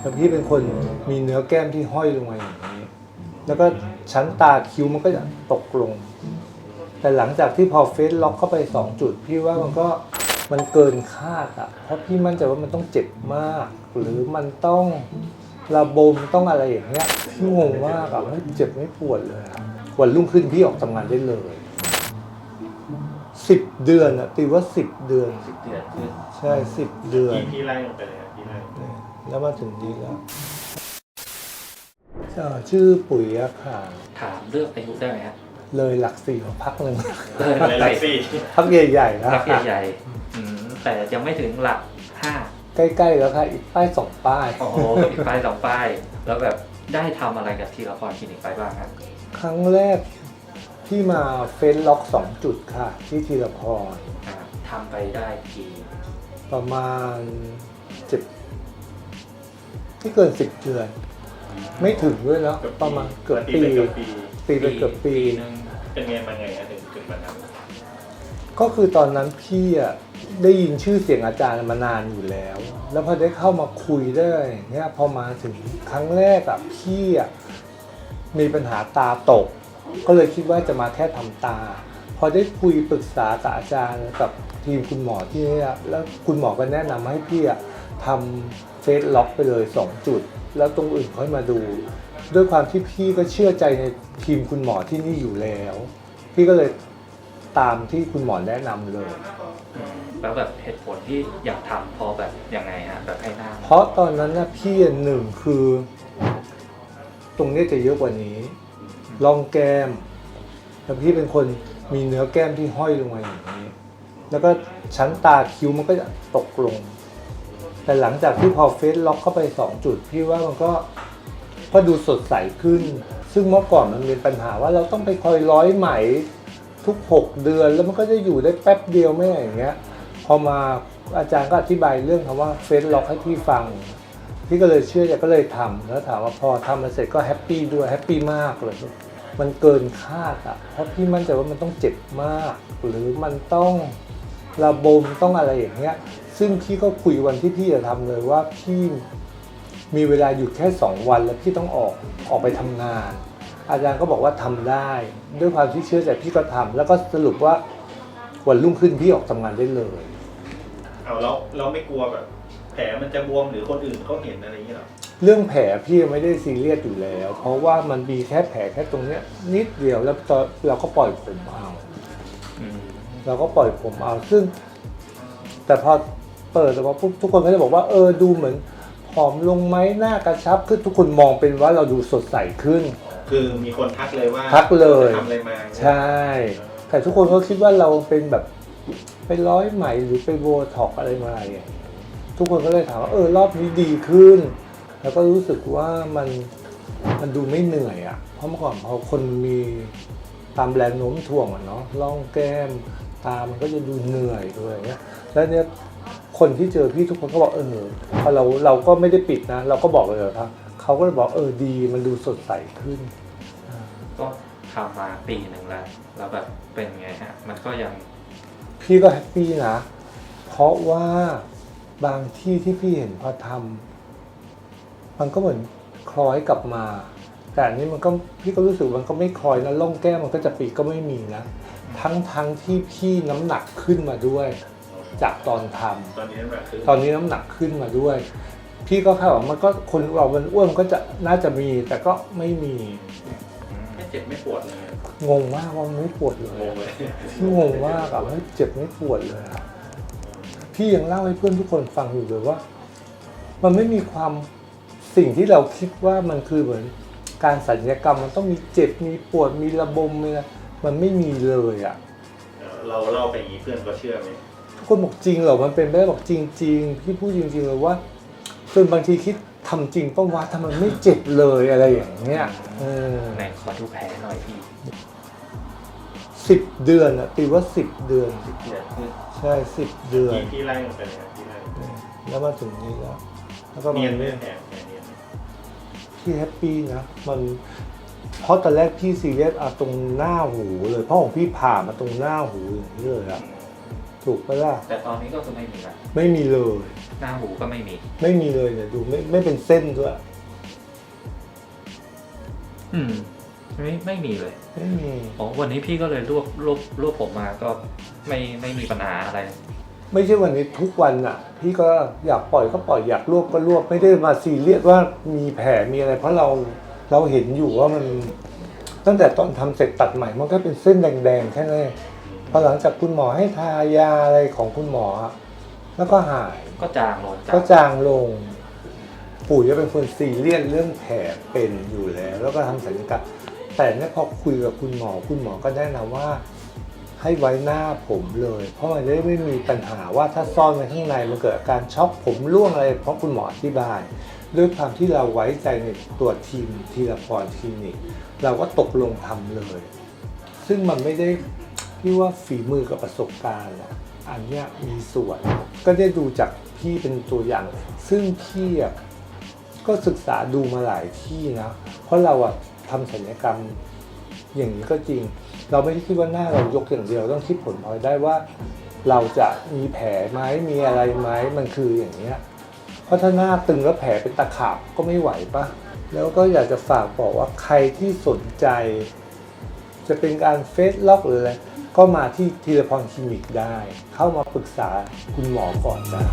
แล้วพี่เป็นคนมีเนื้อแก้มที่ห้อยลงมาอย่างนี้ แล้วก็ชั้นตาคิ้วมันก็จะตกลง แต่หลังจากที่พอเฟซล็อกเข้าไปสองจุด พี่ว่ามันก็มันเกินคาดอะเพราะพี่มั่นใจว่ามันต้องเจ็บมาก หรือมันต้องระบมต้องอะไรอย่างเงี้ยพี่งงมากอะไม่เจ็บไม่ปวดเลยอะวันรุ่งขึ้นพี่ออกทำงานได้เลยสิบเดือนอะตีว่าสิบเดือน สิบเดือนขึ้นใช่สิบเดือนพี่พี่ไล่ลงไปเลยครับพี่ไล่ แล้วมาถึงนี้แล้วเอ่อชื่อปุ๋ยอะค่ะถามเรื่องอายุได้ไหมฮะเลยหลักสี่มาพักหนึ่งเลยเลยไล่สี่พักใหญ่ๆนะหลักใหญ่ๆอืมแต่ยังไม่ถึงหลักห้าใกล้ๆแล้วค่ะอีกป้ายสองป้ายโอ้โหอีกป้ายสองป้าย แล้วแบบได้ทำอะไรกับทีละครคลินิกไปบ้างครับครั้งแรกที่มาเฟ้นล็อกสองจุดค่ะ ที่ธีรพรอ่าทำไปได้กี่ประมาณสิบ ที่เกินสิบเดือน ไม่ถึงด้วยแล้ว ประมาณเกือบตีปีไปเกือบปีตีไปเกือบปี นึงเป็นไงมาไงอะถึงถึงวันนั้นก็คือตอนนั้นพี่อะได้ยินชื่อเสียงอาจารย์มานานอยู่แล้ว แล้วพอได้เข้ามาคุยได้เนี่ยพอมาถึงครั้งแรกอะพี่อะมีปัญหาตาตก ก็เลยคิดว่าจะมาแค่ทำตา พอได้คุยปรึกษากับอาจารย์กับทีมคุณหมอที่นี่อะแล้วคุณหมอก็แนะนำให้พี่อะทำ เฟซล็อกไปเลย 2 จุด แล้วตรงอื่นค่อยมาดู ด้วยความที่พี่ก็เชื่อใจในทีมคุณหมอที่นี่อยู่แล้ว พี่ก็เลยตามที่คุณหมอแนะนำเลยอืมแล้วแบบเหตุผลที่อยากทำเพอแบบยังไงฮะแบบให้หน้าเพราะตอนนั้นนะพี่อะหนึ่งคือ ตรงเนี้ยจะเยอะกว่านี้ร่องแก้มแล้วพี่เป็นคนมีเนื้อแก้มที่ห้อยลงมาอย่างนี้ แล้วก็ชั้นตาคิ้วมันก็จะตกลง แต่หลังจากที่พอเฟซล็อกเข้าไปสองจุด พี่ว่ามันก็ก็ดูสดใสขึ้น ซึ่งเมื่อก่อนมันมีปัญหาว่าเราต้องไปคอยร้อยไหมทุก 6 เดือนแล้วมันก็จะอยู่ได้แป๊บเดียวไม่อย่างเงี้ย พอมาอาจารย์ก็อธิบายเรื่องคำว่าเฟซล็อกให้พี่ฟัง พี่ก็เลยเชื่อใจก็เลยทำแล้วถามว่าพอทำมาเสร็จก็แฮปปี้ด้วยแฮปปี้มากเลย มันเกินคาดอะ เพราะพี่มั่นใจว่ามันต้องเจ็บมาก หรือมันต้องระบมต้องอะไรอย่างเงี้ย ซึ่งพี่ก็คุยวันที่พี่จะทำเลยว่าพี่มีเวลาหยุดแค่ 2 วันแล้วพี่ต้องออกออกไปทำงาน อาจารย์ก็บอกว่าทำได้ ด้วยความที่เชื่อใจพี่ก็ทำแล้วก็สรุปว่าวันรุ่งขึ้นพี่ออกทำงานได้เลยเอาแล้วเราไม่กลัวแบบ แผลมันจะบวมหรือคนอื่นเขาเห็นอะไรอย่างเงี้ยหรอเรื่องแผลพี่ไม่ได้ซีเรียสอยู่แล้ว เพราะว่ามันมีแค่แผลแค่ตรงเนี้ย นิดเดียวแล้วตอนเราก็ปล่อยผมเอาอืมเราก็ปล่อยผมเอาซึ่ง แต่พอ เปิดออกมาปุ๊บทุกคนก็จะบอกว่าเออดูเหมือนผอมลงไหมหน้ากระชับขึ้นทุกคนมองเป็นว่าเราดูสดใสขึ้น คือมีคนทักเลยว่าทักเลย ทำอะไรมาใช่ แต่ทุกคนก็คิดว่าเราเป็นแบบไปร้อยไหมหรือไปโบท็อกอะไรมาอะไรอย่างเงี้ยทุกคนก็เลยถามว่าเออรอบนี้ดีขึ้น แล้วก็รู้สึกว่ามันมันดูไม่เหนื่อยอะ่ะ เพราะเมื่อก่อนพอคนมีตามแรงโน้มถ่วงอะเนาะร่องแก้ม ตามันก็จะดูเหนื่อยด้วยอย่างเงี้ยแล้วเนี่ย คนที่เจอพี่ทุกคนก็บอกเออพอเราเราก็ไม่ได้ปิดนะ เราก็บอกเลยครับเขาก็เลยบอกเออดีมันดูสดใสขึ้น ก็ทำมาปีหนึ่งแล้วแล้วแบบเป็นไงฮะมันก็ยังพี่ก็แฮปปี้นะ เพราะว่าบางที่ที่พี่เห็นพอทำมันก็เหมือนคล้อยกลับมา แต่อันนี้มันก็พี่ก็รู้สึกมันก็ไม่คล้อยนะล่องแก้มมันก็จะปีกก็ไม่มีนะ ทั้งทั้งที่พี่น้ำหนักขึ้นมาด้วย จากตอนทำตอนนี้แบบคือตอนนี้น้ำหนักขึ้นมาด้วย พี่ก็แค่ว่ามันก็คนเรามันอ้วนมันก็จะน่าจะมีแต่ก็ไม่มีไม่เจ็บไม่ปวดเลยงงมากว่ามันไม่ปวดเลงยงเลยพี่งงมากอะไม่เจ็บไม่ปวดเลยอะพี่ยังเล่าให้เพื่อนทุกคนฟังอยู่เลยว่า มันไม่มีความสิ่งที่เราคิดว่ามันคือเหมือนการสัญญกรรมมันต้องมีเจ็บมีปวดมีระบมมีอะไรมันไม่มีเลยอะเราเล่าไปอย่างนี้เพื่อนก็เชื่อไหมทุก คนบอกจริงเหรอมันเป็นไปได้บอกจริง ๆ พี่พูดจริงๆเลยว่าจนบางทีคิดทำจริงป้าวะทำไมไม่เจ็บเลยอะไรอย่างเงี้ยเออไหนขอดูแผลหน่อยพี่สิบเดือนอะตีว่าสิบเดือน สิบเดือนขึ้นใช่สิบเดือนพี่พี่ไล่ลงไปเลยครับพี่ไล่แล้วมาถึงนี้แล้วแล้วก็มาเนียนไหมแผลแผลเนียนไหมพี่แฮปปี้นะมันเพราะตอนแรกพี่ซีเรียสเอาตรงหน้าหูเลยเพราะของพี่ผ่ามาตรงหน้าหูอย่างนี้เลยอะ ถูกปะล่ะแต่ตอนนี้ก็คือไม่มีละไม่มีเลยอหน้าหูก็ไม่มี ไม่มีเลยเนี่ยดูไม่ไม่เป็นเส้นด้วยอืม ไม่ไม่มีเลยไม่มี อ๋อวันนี้พี่ก็เลยรวบรวบรวบผมมาก็ไม่ไม่มีปัญหาอะไร ไม่ใช่วันนี้ทุกวันอะ พี่ก็อยากปล่อยก็ปล่อยอยากรวบก็รวบไม่ได้มาซีเรียสว่ามีแผลมีอะไร เพราะเราเราเห็นอยู่ว่ามัน ตั้งแต่ตอนทำเสร็จตัดใหม่มันก็เป็นเส้นแดงๆแค่นั้นเอง พอหลังจากคุณหมอให้ทายาอะไรของคุณหมออะแล้วก็หายก็จางลงก็จางลง ปู่จะเป็นคนซีเรียสเรื่องแผลเป็นอยู่แล้ว แล้วก็ทำศัลยกรรมแต่เนี่ยพอคุยกับคุณหมอคุณหมอก็แนะนำว่า ให้ไว้หน้าผมเลย เพราะมันจะได้ไม่มีปัญหาว่าถ้าซ่อนไว้ข้างในมันเกิดอาการช็อกผมร่วงอะไร เพราะคุณหมออธิบาย ด้วยความที่เราไว้ใจในตัวทีมทีละพรคลินิก เราก็ตกลงทำเลย ซึ่งมันไม่ได้ พี่ว่าฝีมือกับประสบการณ์อะอันเนี้ยมีส่วน ก็ได้ดูจากพี่เป็นตัวอย่าง ซึ่งพี่อะก็ศึกษาดูมาหลายที่นะ เพราะเราอะทำศัลยกรรมอย่างนี้ก็จริง เราไม่ได้คิดว่าหน้าเรายกอย่างเดียวต้องคิดผลพลอยได้ว่า เราจะมีแผลไหมมีอะไรไหมมันคืออย่างเนี้ยเพราะถ้าหน้าตึงแล้วแผลเป็นตะขาบก็ไม่ไหวปะแล้วก็อยากจะฝากบอกว่าใครที่สนใจ จะเป็นการเฟซล็อกหรืออะไร ก็มาที่ทีละพรคลินิกได้ เข้ามาปรึกษาคุณหมอก่อนได้